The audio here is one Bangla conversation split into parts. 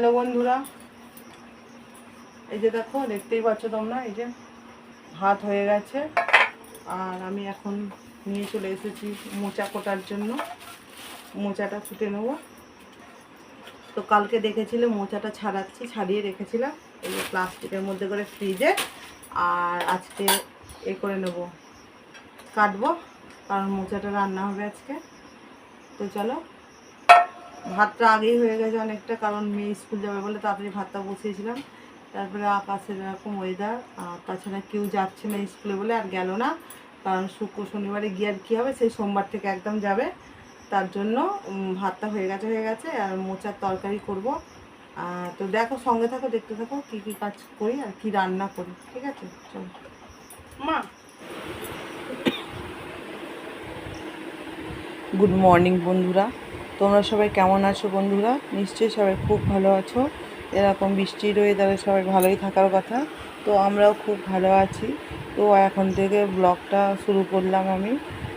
হ্যালো বন্ধুরা। এই যে দেখো, দেখতেই পাচ্ছ তোমরা, এই যে ভাত হয়ে গেছে। আর আমি এখন নিয়ে চলে এসেছি মোচা কোটার জন্য। মোচাটা ফুটে নেব। তো কালকে দেখেছিলে, মোচাটা ছাড়াচ্ছি, ছাড়িয়ে রেখেছিলাম। এই যে প্লাস্টিকের মধ্যে করে ফ্রিজে। আর আজকে এ করে নেব। কাটবো, কারণ মোচাটা রান্না হবে আজকে। তো চলো ভাতটা আগেই হয়ে গেছে অনেকটা কারণ মেয়ে স্কুল যাবে বলে তাড়াতাড়ি ভাতটা বসিয়েছিলাম। তারপরে আকাশের এরকম ওয়েদার আর তাছাড়া কেউ যাচ্ছে না স্কুলে বলে আর গেল না কারণ শুক্র শনিবারে গিয়ে আর কী হবে সেই সোমবার থেকে একদম যাবে। তার জন্য ভাতটা হয়ে গেছে হয়ে গেছে আর মোচার তরকারি করব। আর তো দেখো সঙ্গে থাকো দেখতে থাকো কী কী কাজ করি আর কী রান্না করি ঠিক আছে? চলো। মা। গুড মর্নিং বন্ধুরা। তোমরা সবাই কেমন আছো বন্ধুরা? নিশ্চয়ই সবাই খুব ভালো আছো। এরকম বৃষ্টি রয়ে তাহলে সবাই ভালোই থাকার কথা। তো আমরাও খুব ভালো আছি। তো এখন থেকে ব্লগটা শুরু করলাম আমি।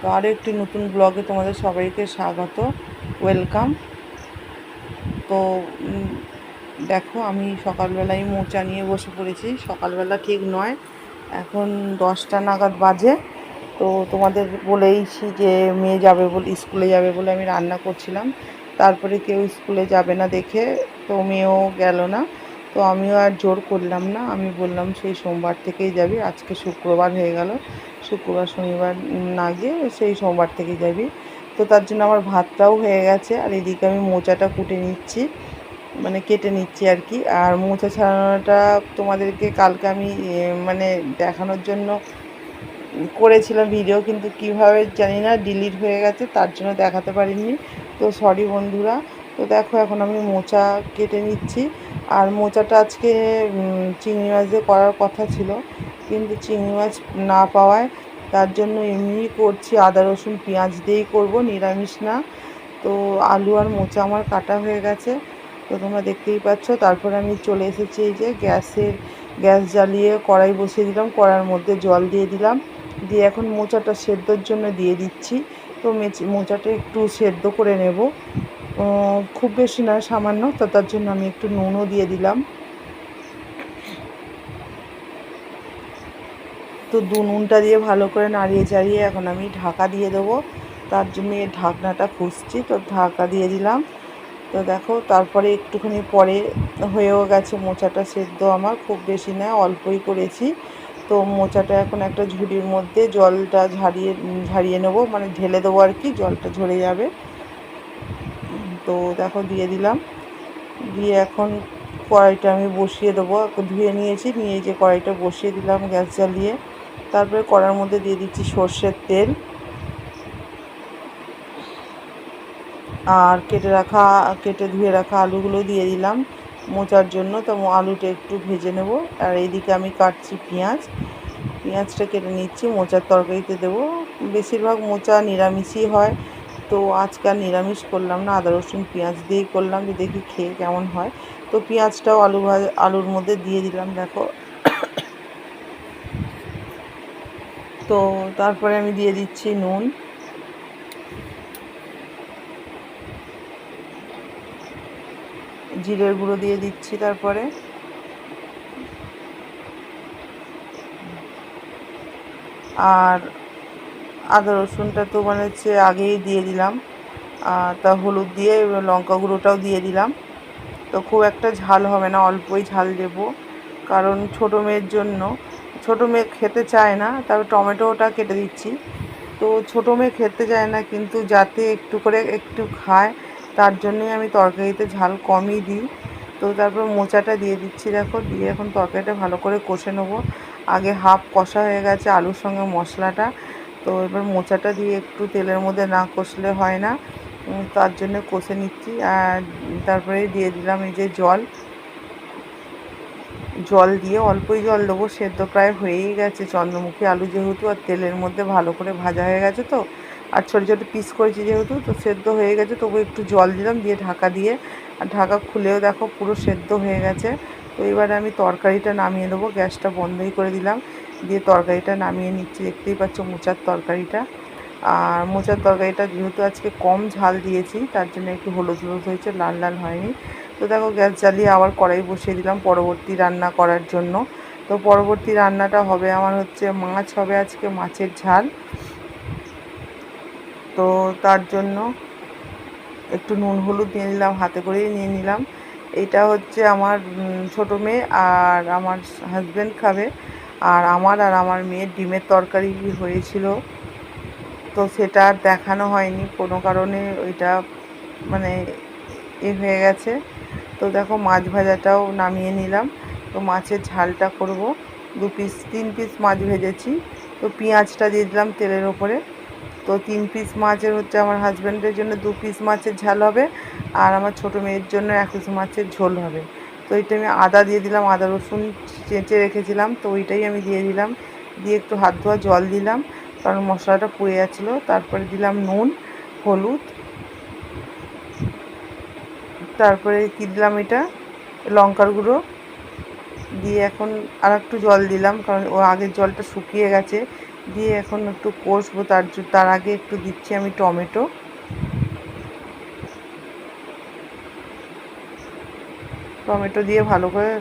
তো আরও একটি নতুন ব্লগে তোমাদের সবাইকে স্বাগত। ওয়েলকাম তো দেখো আমি সকালবেলায় মোচা নিয়ে বসে পড়েছি। সকালবেলা ঠিক নয়, এখন দশটা নাগাদ বাজে। তো তোমাদের বলেইছি যে মেয়ে যাবে বলে, স্কুলে যাবে বলে আমি রান্না করছিলাম। তারপরে কেউ স্কুলে যাবে না দেখে তো মেয়েও গেল না। তো আমিও আর জোর করলাম না। আমি বললাম, সেই সোমবার থেকেই যাবি, আজকে শুক্রবার হয়ে গেল। শুক্রবার, শনিবার না গিয়ে সেই সোমবার থেকেই যাবি। তো তার জন্য আমার ভাতটাও হয়ে গেছে আর এদিকে আমি মোচাটা কুটে নিচ্ছি মানে কেটে নিচ্ছি আর কি। আর মোচা ছাড়ানোটা তোমাদেরকে কালকে আমি মানে দেখানোর জন্য করেছিলাম ভিডিও কিন্তু কীভাবে জানি না ডিলিট হয়ে গেছে, তার জন্য দেখাতে পারিনি। তো সরি বন্ধুরা, তো দেখো এখন আমি মোচা কেটে নিচ্ছি। আর মোচাটা আজকে চিংড়ি মাছ দিয়ে করার কথা ছিল, কিন্তু চিংড়ি মাছ না পাওয়ায় তার জন্য এমনিই করছি আদা, রসুন, পেঁয়াজ দিয়েই করব, নিরামিষ না। তো আলু আর মোচা আমার কাটা হয়ে গেছে। তো তোমরা দেখতেই পাচ্ছ, তারপরে আমি চলে এসেছি এই যে গ্যাসের, গ্যাস জ্বালিয়ে কড়াই বসিয়ে দিলাম, কড়ার মধ্যে জল দিয়ে দিলাম। দিয়ে এখন মোচাটা সেদ্ধর জন্য দিয়ে দিচ্ছি। তো মেচ- মোচাটা একটু সেদ্ধ করে নেব। খুব বেশি না, সামান্য। তো তার জন্য আমি একটু নুনও দিয়ে দিলাম। তো দু নুনটা দিয়ে ভালো করে নাড়িয়ে চাড়িয়ে এখন আমি ঢাকা দিয়ে দেবো। তার জন্য ঢাকনাটা খুঁজছি। তো ঢাকা দিয়ে দিলাম। তো দেখো, তারপরে একটুখানি পরে হয়েও গেছে মোচাটা সেদ্ধ আমার। খুব বেশি না, অল্পই করেছি। তো মোচাটা এখন একটা ঝুড়ির মধ্যে জলটা ঝারিয়ে ঝারিয়ে নেব মানে ঢেলে দেবো আর কি, জলটা ঝরে যাবে। তো দেখো দিয়ে দিলাম। দিয়ে এখন কড়াইটা আমি বসিয়ে দেবো। ধুয়ে নিয়েছি, নিয়ে যে কড়াইটা বসিয়ে দিলাম গ্যাস জ্বালিয়ে। তারপরে কড়ার মধ্যে দিয়ে দিচ্ছি সর্ষের তেল। আর কেটে রাখা, কেটে ধুয়ে রাখা আলুগুলো দিয়ে দিলাম। মোচার জন্য, তো আলুটা একটু ভেজে নেব। আর এইদিকে আমি কাটছি পেঁয়াজ। পেঁয়াজটা কেটে নিচ্ছি, মোচার তরকারিতে দেবো। বেশিরভাগ মোচা নিরামিষই হয়। তো আজকে আর নিরামিষ করলাম না, আদা, রসুন, পেঁয়াজ দিয়েই করলাম যে দেখি খেয়ে কেমন হয়। তো পেঁয়াজটাও আলু ভাজা, আলুর মধ্যে দিয়ে দিলাম, দেখো। তো তারপরে আমি দিয়ে দিচ্ছি নুন। জিরের গুঁড়ো দিয়ে দিচ্ছি তারপরে। আর আদা রসুনটা তো মানে হচ্ছে আগেই দিয়ে দিলাম। আর তা হলুদ দিয়ে লঙ্কা গুঁড়োটাও দিয়ে দিলাম। তো খুব একটা ঝাল হবে না, অল্পই ঝাল দেব। কারণ ছোটো মেয়ের জন্য, ছোটো মেয়ে খেতে চায় না তারপর টমেটোটা কেটে দিচ্ছি। তো ছোটো মেয়ে খেতে চায় না, কিন্তু যাতে একটু করে একটু খায় তার জন্যই আমি তরকারিতে ঝাল কমই দিই। তো তারপর মোচাটা দিয়ে দিচ্ছি দেখো, দিয়ে এখন তরকারিটা ভালো করে কষে নেব। আগে হাফ কষা হয়ে গেছে আলুর সঙ্গে মশলাটা। তো এবার মোচাটা দিয়ে একটু তেলের মধ্যে না কষলে হয় না। তার জন্য কষে নিচ্ছি। আর তারপরে দিয়ে দিলাম এই যে জল। জল দিয়ে অল্পই জল দেবো, সেদ্ধ প্রায় হয়েই গেছে। চন্দ্রমুখী আলু যেহেতু আর তেলের মধ্যে ভালো করে ভাজা হয়ে গেছে তো আর ছোটো ছোটো পিস করেছি যেহেতু, তো সেদ্ধ হয়ে গেছে, তবু একটু জল দিলাম, দিয়ে ঢাকা দিয়ে, আর ঢাকা খুলেও দেখো পুরো সেদ্ধ হয়ে গেছে। তো এবারে আমি তরকারিটা নামিয়ে দেবো, গ্যাসটা বন্ধই করে দিলাম, দিয়ে তরকারিটা নামিয়ে নিচ্ছি, দেখতেই পাচ্ছ মোচার তরকারিটা। আর মোচার তরকারিটা যেহেতু আজকে কম ঝাল দিয়েছি, তার জন্য একটু হলুদ হলুদ হয়েছে, লাল লাল হয়নি। তো দেখো গ্যাস জ্বালিয়ে আবার কড়াই বসিয়ে দিলাম পরবর্তী রান্না করার জন্য। তো পরবর্তী রান্নাটা হবে, আমার হচ্ছে মাছ হবে আজকে, মাছের ঝাল। তো তার জন্য একটু নুন, হলুদ নিয়ে নিলাম, হাতে করেই নিয়ে নিলাম। এটা হচ্ছে আমার ছোট মেয়ে আর আমার হাজব্যান্ড খাবে। আর আমার আর আমার মেয়ের ডিমের তরকারি হয়েছিল। তো সেটা আর দেখানো হয়নি, কোনো কারণে ওইটা মানে এ হয়ে গেছে। তো দেখো মাছ ভাজাটাও নামিয়ে নিলাম। তো মাছের ঝালটা করব। দু পিস তিন পিস মাছ ভেজেছি। তো পেঁয়াজটা দিয়ে দিলাম তেলের ওপরে। তো তিন পিস মাছের হচ্ছে আমার হাজব্যান্ডের জন্য দু পিস মাছের ঝাল হবে আর আমার ছোটো মেয়ের জন্য এক পিস মাছের ঝোল হবে। তো এইটা আমি আদা দিয়ে দিলাম, আদা রসুন চেঁচে রেখেছিলাম, তো ওইটাই আমি দিয়ে দিলাম। দিয়ে একটু হাত ধোয়া জল দিলাম, কারণ মশলাটা পুড়ে যাচ্ছিল, তারপরে দিলাম নুন, হলুদ। তারপরে কী দিলাম এটা? লঙ্কার গুঁড়ো। দিয়ে এখন আর একটু জল দিলাম, কারণ ও আগের জলটা শুকিয়ে গেছে দিয়ে এখন একটু কষবো, তার তার আগে একটু দিচ্ছি আমি টমেটো। টমেটো দিয়ে ভালো করে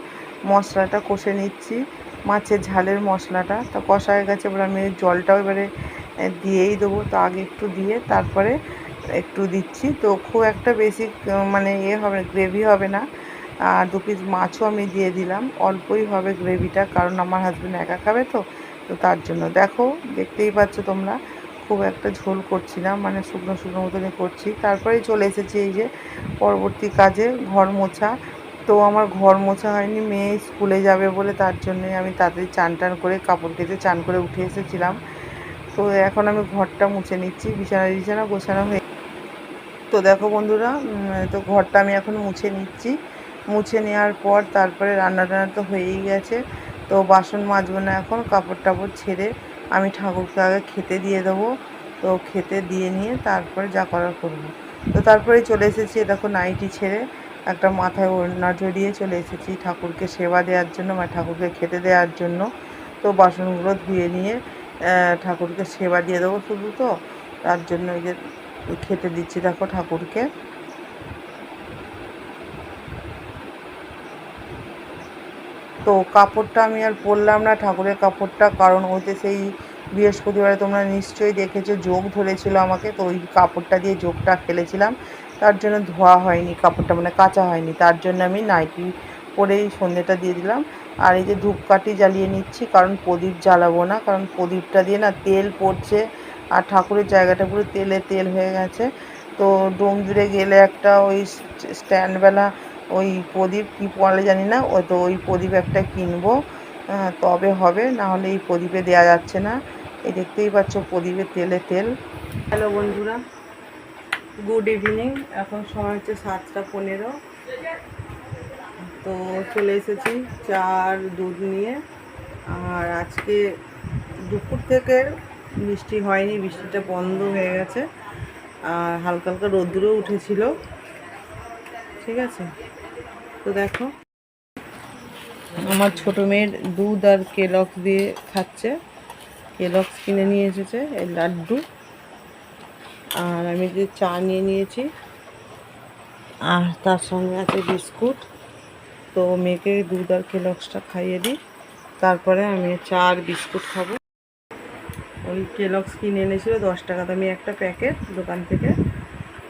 মশলাটা কষে নিচ্ছি, মাছের ঝালের মশলাটা। তা কষা হয়ে গেছে, এবার আমি জলটাও এবারে দিয়েই দেবো, তো আগে একটু দিয়ে তারপরে একটু দিচ্ছি। তো খুব একটা বেশি মানে ইয়ে হবে, গ্রেভি হবে না। আর দু পিস মাছও আমি দিয়ে দিলাম, অল্পই হবে গ্রেভিটা, কারণ আমার হাজব্যান্ড একা খাবে তো। তো তার জন্য। দেখো, দেখতেই পাচ্ছ তোমরা, খুব একটা ঝোল করছি না মানে শুকনো শুকনো মতনই করছি। তারপরেই চলে এসেছি এই যে পরবর্তী কাজে, ঘর মোছা। তো আমার ঘর মোছা হয়নি, মেয়ে স্কুলে যাবে বলে তার জন্যই আমি তাড়াতাড়ি চান টান করে, কাপড় কেটে চান করে উঠে এসেছিলাম। তো এখন আমি ঘরটা মুছে নিচ্ছি, বিছানা বিছানা গোছানো হয়ে তো দেখো বন্ধুরা তো ঘরটা আমি এখন মুছে নিচ্ছি। মুছে নেওয়ার পর তারপরে রান্না টান্না তো হয়েই গেছে। তো বাসন মাজবো না এখন, কাপড় টাপড় ছেড়ে আমি ঠাকুরকে আগে খেতে দিয়ে দেবো। তো খেতে দিয়ে নিয়ে তারপরে যা করার করব। তো তারপরে চলে এসেছি দেখো নাইটি ছেড়ে, একটা মাথায় ওড়না জড়িয়ে চলে এসেছি ঠাকুরকে সেবা দেওয়ার জন্য মানে ঠাকুরকে খেতে দেওয়ার জন্য। তো বাসনগুলো ধুয়ে নিয়ে ঠাকুরকে সেবা দিয়ে দেবো শুধু তো, তার জন্য এই যে খেতে দিচ্ছি দেখো ঠাকুরকে। তো কাপড়টা আমি আর পরলাম না ঠাকুরের কাপড়টা, কারণ ওতে সেই বৃহস্পতিবারে তোমরা নিশ্চয়ই দেখেছ, যোগ ধরেছিল আমাকে, তো ওই কাপড়টা দিয়ে যোগটা ফেলেছিলাম। তার জন্য ধোয়া হয়নি, কাপড়টা মানে কাঁচা হয়নি, তার জন্য আমি নাইটি পরেই সন্ধ্যেটা দিয়ে দিলাম। আর এই যে ধূপকাঠি জ্বালিয়ে নিচ্ছি, কারণ প্রদীপ জ্বালাবো না, কারণ প্রদীপটা দিয়ে না তেল পড়ছে, আর ঠাকুরের জায়গাটা পুরো তেলে তেল হয়ে গেছে। তো ডোমজুড়ে গেলে একটা ওই স্ট্যান্ডবেলা ওই প্রদীপ কী বলে জানি না, ও তো ওই প্রদীপ একটা কিনবো তবে হবে, না হলে এই প্রদীপে দেওয়া যাচ্ছে না। এই দেখতেই পাচ্ছ প্রদীপে তেলে তেল। হ্যালো বন্ধুরা, গুড ইভিনিং, এখন সময় হচ্ছে সাতটা পনেরো। তো চলে এসেছি চার দুধ নিয়ে, আর আজকে দুপুর থেকে বৃষ্টি হয়নি, বৃষ্টিটা বন্ধ হয়ে গেছে, আর হালকা হালকা রোদ্দুরও উঠেছিল। ঠিক আছে? তো দেখো। আমার ছোটো মেয়ের দুধ আর কেলক্স দিয়ে খাচ্ছে। কেলক্স কিনে নিয়ে এসেছে, এই লাড্ডু। আর আমি যে চা নিয়ে নিয়েছি, আর তার সঙ্গে আছে বিস্কুট। তো মেয়েকে দুধ আর কেলক্সটা খাইয়ে দিই। তারপরে আমি চা আর বিস্কুট খাব। ওই কেলক্স কিনে এনেছিল, দশ টাকা দামি একটা প্যাকেট দোকান থেকে।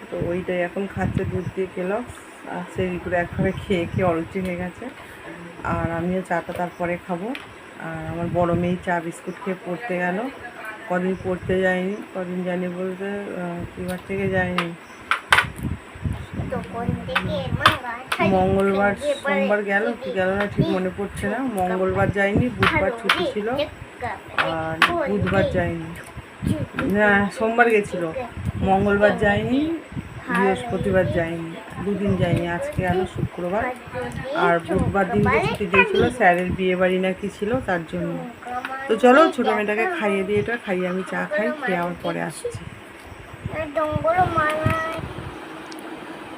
তো ওইটাই এখন খাচ্ছে দুধ দিয়ে কেলক্স। আর সেই করে একভাবে খেয়ে খেয়ে অরুচি হয়ে গেছে। আর আমিও চাটা তারপরে খাব। আর আমার বড় মেয়ে চা বিস্কুট খেয়ে পড়তে গেল। কদিন পড়তে যায়নি কদিন জানি বলতে কিবার থেকে যায়নি। মঙ্গলবার সোমবার গেল কি গেল না ঠিক মনে পড়ছে না। মঙ্গলবার যায়নি বুধবার ছুটি ছিল। আর বুধবার যায়নি। না সোমবার গেছিল। মঙ্গলবার যায়নি বৃহস্পতিবার যায়নি। দুদিন যায়নি আজকে গেল শুক্রবার। আর বুধবার দিনকে ছুটি দিয়েছিল, স্যারের বিয়ে বাড়ি নাকি ছিল, তার জন্য। তো চলো, ছোটো মেয়েটাকে খাইয়ে দিয়ে এটা খাইয়ে আমি চা খাই, খেয়ে আমার পরে আসছি।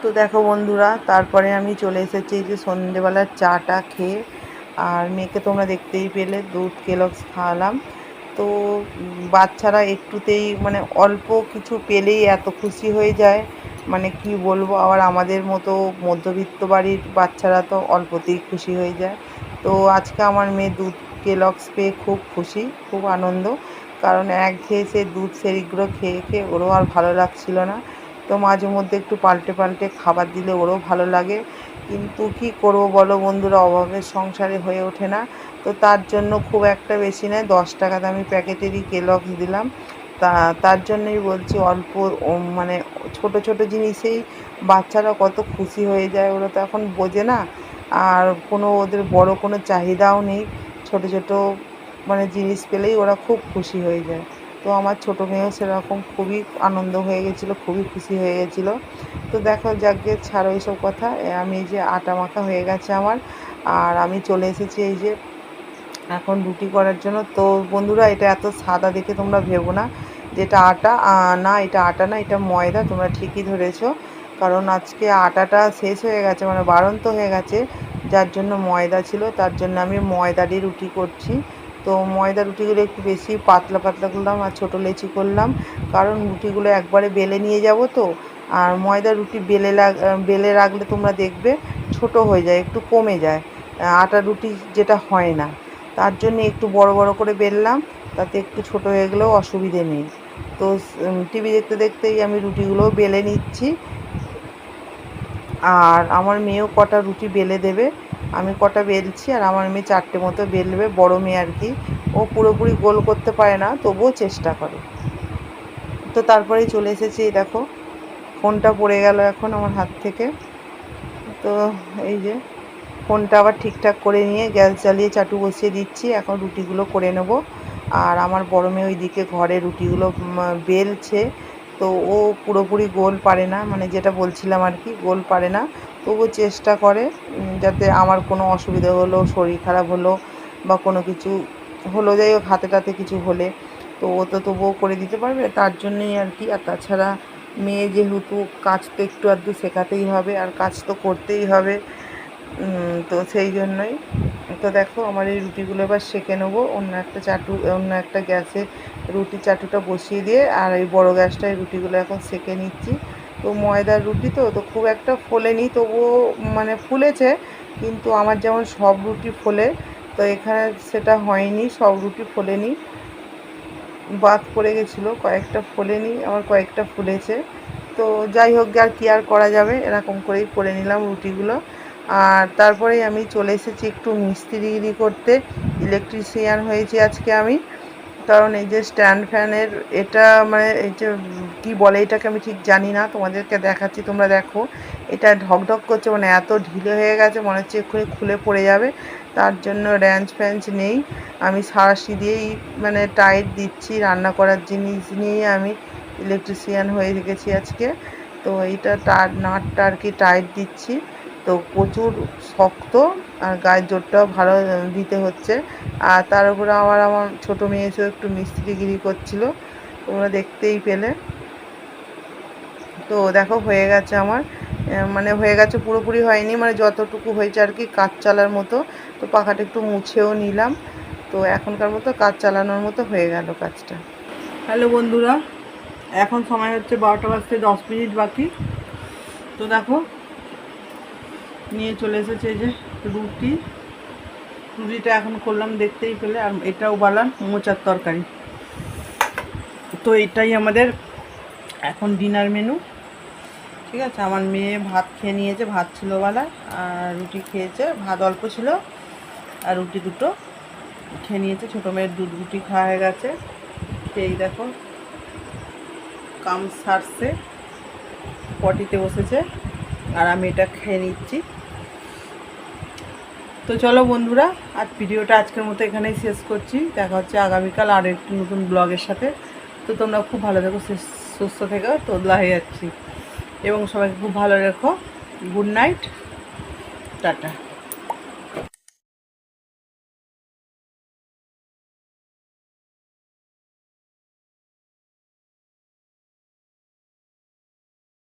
তো দেখো বন্ধুরা, তারপরে আমি চলে এসেছি যে সন্ধেবেলার চাটা খেয়ে। আর মেয়েকে তোমরা দেখতেই পেলে, দুধ কেলক্স খাওয়ালাম। তো বাচ্চারা একটুতেই মানে অল্প কিছু পেলেই এত খুশি হয়ে যায়। মানে কি বলব, আবার আমাদের মতো মধ্যবিত্ত বাড়ির বাচ্চারা তো অল্পতেই খুশি হয়ে যায়। তো আজকে আমার মেয়ে দুধ কেলক্স পেয়ে খুব খুশি, খুব আনন্দ। কারণ এক খেয়ে সে দুধ সেরিকগুলো খেয়ে খেয়ে ওরও আর ভালো লাগছিল না। তো মাঝে মধ্যে একটু পাল্টে পাল্টে খাবার দিলে ওরও ভালো লাগে। কিন্তু কি করব বলো বন্ধুরা অভাবের সংসারে হয়ে ওঠে না। তো তার জন্য খুব একটা বেশি নয়, দশ টাকা দামি প্যাকেটেরই কেলক্স দিলাম। তা, তার জন্যই বলছি অল্প মানে ছোট ছোট জিনিসেই বাচ্চারা কত খুশি হয়ে যায়, ওরা তো এখন বোঝে না। আর কোনো ওদের বড় কোনো চাহিদাও নেই, ছোট ছোট মানে জিনিস পেলেই ওরা খুব খুশি হয়ে যায়। তো আমার ছোটো মেয়েও সেরকম খুবই আনন্দ হয়ে গেছিল, খুবই খুশি হয়ে গেছিল। তো দেখো, যাকে ছাড়ো এইসব কথা আমি যে আটা মাখা হয়ে গেছে আমার, আর আমি চলে এসেছি এই যে এখন রুটি করার জন্য। তো বন্ধুরা, এটা এত সাদা দেখে তোমরা ভেবো না। যেটা আটা না, এটা আটা না, এটা ময়দা, তোমরা ঠিকই ধরেছো। কারণ আজকে আটাটা শেষ হয়ে গেছে মানে বাড়ন্ত হয়ে গেছে, যার জন্য ময়দা ছিল, তার জন্য আমি ময়দারই রুটি করছি। তো ময়দা রুটিগুলো একটু বেশি পাতলা পাতলা করলাম আর ছোটো লেচি করলাম। কারণ রুটিগুলো একবারে বেলে নিয়ে যাব তো, আর ময়দা রুটি বেলে বেলে রাখলে তোমরা দেখবে ছোট হয়ে যায়, একটু কমে যায়। আটা রুটি যেটা হয় না। তার জন্য একটু বড় বড় করে বেললাম, তাতে একটু ছোট হয়ে গেলেও অসুবিধে নেই। তো টিভি দেখতে দেখতেই আমি রুটিগুলো বেলে নিচ্ছি। আর আমার মেয়েও কটা রুটি বেলে দেবে, আমি কটা বেলছি, আর আমার মেয়ে চারটে মতো বেলবে, বড় মেয়ে আর কি। ও পুরোপুরি গোল করতে পারে না, তবুও চেষ্টা করে। তো তারপরেই চলে এসেছি দেখো, ফোনটা পড়ে গেল এখন আমার হাত থেকে। তো এই যে, ফোনটা আবার ঠিকঠাক করে নিয়ে গ্যাস জ্বালিয়ে চাটু বসিয়ে দিচ্ছি, এখন রুটিগুলো করে নেব। আর আমার বড় মেয়ে ওইদিকে ঘরে রুটিগুলো বেলছে। তো ও পুরোপুরি গোল পারে না মানে যেটা বলছিলাম আর কি, গোল পারে না। তবুও চেষ্টা করে যাতে আমার কোনো অসুবিধা হলো, শরীর খারাপ হলো বা কোনো কিছু হলো, যাই হোক, হাতে টাতে কিছু হলে, তো ও তো তবুও করে দিতে পারবে। তার জন্যই আর কি, আর তাছাড়া মেয়ে যেহেতু, কাজ তো একটু আধটু শেখাতেই হবে, আর কাজ তো করতেই হবে। তো সেই জন্যই। তো দেখো, আমার এই রুটিগুলো এবার সেঁকে নেব। অন্য একটা চাটু, অন্য একটা গ্যাসে রুটি চাটুটা বসিয়ে দিয়ে, আর এই বড় গ্যাসটায় রুটিগুলো এখন সেঁকে নিচ্ছি। তো ময়দার রুটি তো তো খুব একটা ফোলেনি, তবুও মানে ফুলেছে, কিন্তু আমার যেমন সব রুটি ফোলে, তো এখানে সেটা হয়নি, সব রুটি ফোলেনি। বাদ পড়ে গেছিল, কয়েকটা ফোলেনি আমার কয়েকটা ফুলেছে। তো যাই হোক, আর কি আর করা যাবে? এরকম করেই করে নিলাম রুটিগুলো। আর তারপরেই আমি চলে এসেছি একটু মিস্ত্রিগিরি করতে। ইলেকট্রিশিয়ান হয়েছি আজকে আমি। কারণ এই যে স্ট্যান্ড ফ্যানের এটা মানে এই যে কী বলে এটাকে আমি ঠিক জানি না, তোমাদেরকে দেখাচ্ছি, তোমরা দেখো। এটা ঢকঢক করছে মানে এত ঢিলে হয়ে গেছে, মনে হচ্ছে এক্ষুনি খুলে পড়ে যাবে। তার জন্য র্যাঞ্চ ফ্যাঞ্চ নেই। আমি সারাশি দিয়েই মানে টাইট দিচ্ছি, রান্না করার জিনিস নিয়েই আমি ইলেকট্রিশিয়ান হয়ে গেছি আজকে। তো এইটা টার নাটটা আর কি টাইট দিচ্ছি। তো প্রচুর শক্ত আর গায়ের জোরটাও ভালো দিতে হচ্ছে। আর তার উপরে আমার আমার ছোটো মেয়ে এসেও একটু মিস্ত্রিগিরি করছিল। তোমরা দেখতেই পেলে। তো দেখো, হয়ে গেছে আমার। মানে হয়ে গেছে, পুরোপুরি হয়নি। মানে যতটুকু হয়েছে আর কি কাজ চালার মতো। তো পাখাটা একটু মুছেও নিলাম। তো এখনকার মতো কাজ চালানোর মতো হয়ে গেল কাজটা। হ্যালো বন্ধুরা, এখন সময় হচ্ছে বারোটা বাজতে দশ মিনিট বাকি। তো দেখো নিয়ে চলে এসেছে এই যে রুটি। রুটিটা এখন করলাম দেখতেই পেলে। আর এটাও বালান মোচার তরকারি। তো এটাই আমাদের এখন ডিনার মেনু। ঠিক আছে, আমার মেয়ে ভাত খেয়ে নিয়েছে, ভাত ছিল বেলায় আর রুটি খেয়েছে। ভাত অল্প ছিল, আর রুটি দুটো খেয়ে নিয়েছে। ছোটো মেয়ের দুধ রুটি খাওয়া হয়ে গেছে। খেয়েই দেখো, কাম সারছে, পটিতে বসেছে। আর আমি এটা খেয়ে নিচ্ছি। তো চলো বন্ধুরা, আর ভিডিওটা আজকের মতো এখানেই শেষ করছি। দেখা হচ্ছে আগামীকাল আর একটি নতুন ব্লগের সাথে। তো তোমরা খুব ভালো থেকো, সুস- সুস্থ থেকো তোদলা হয়ে যাচ্ছি। এবং সবাইকে খুব ভালো রেখো। Good night. টাটা।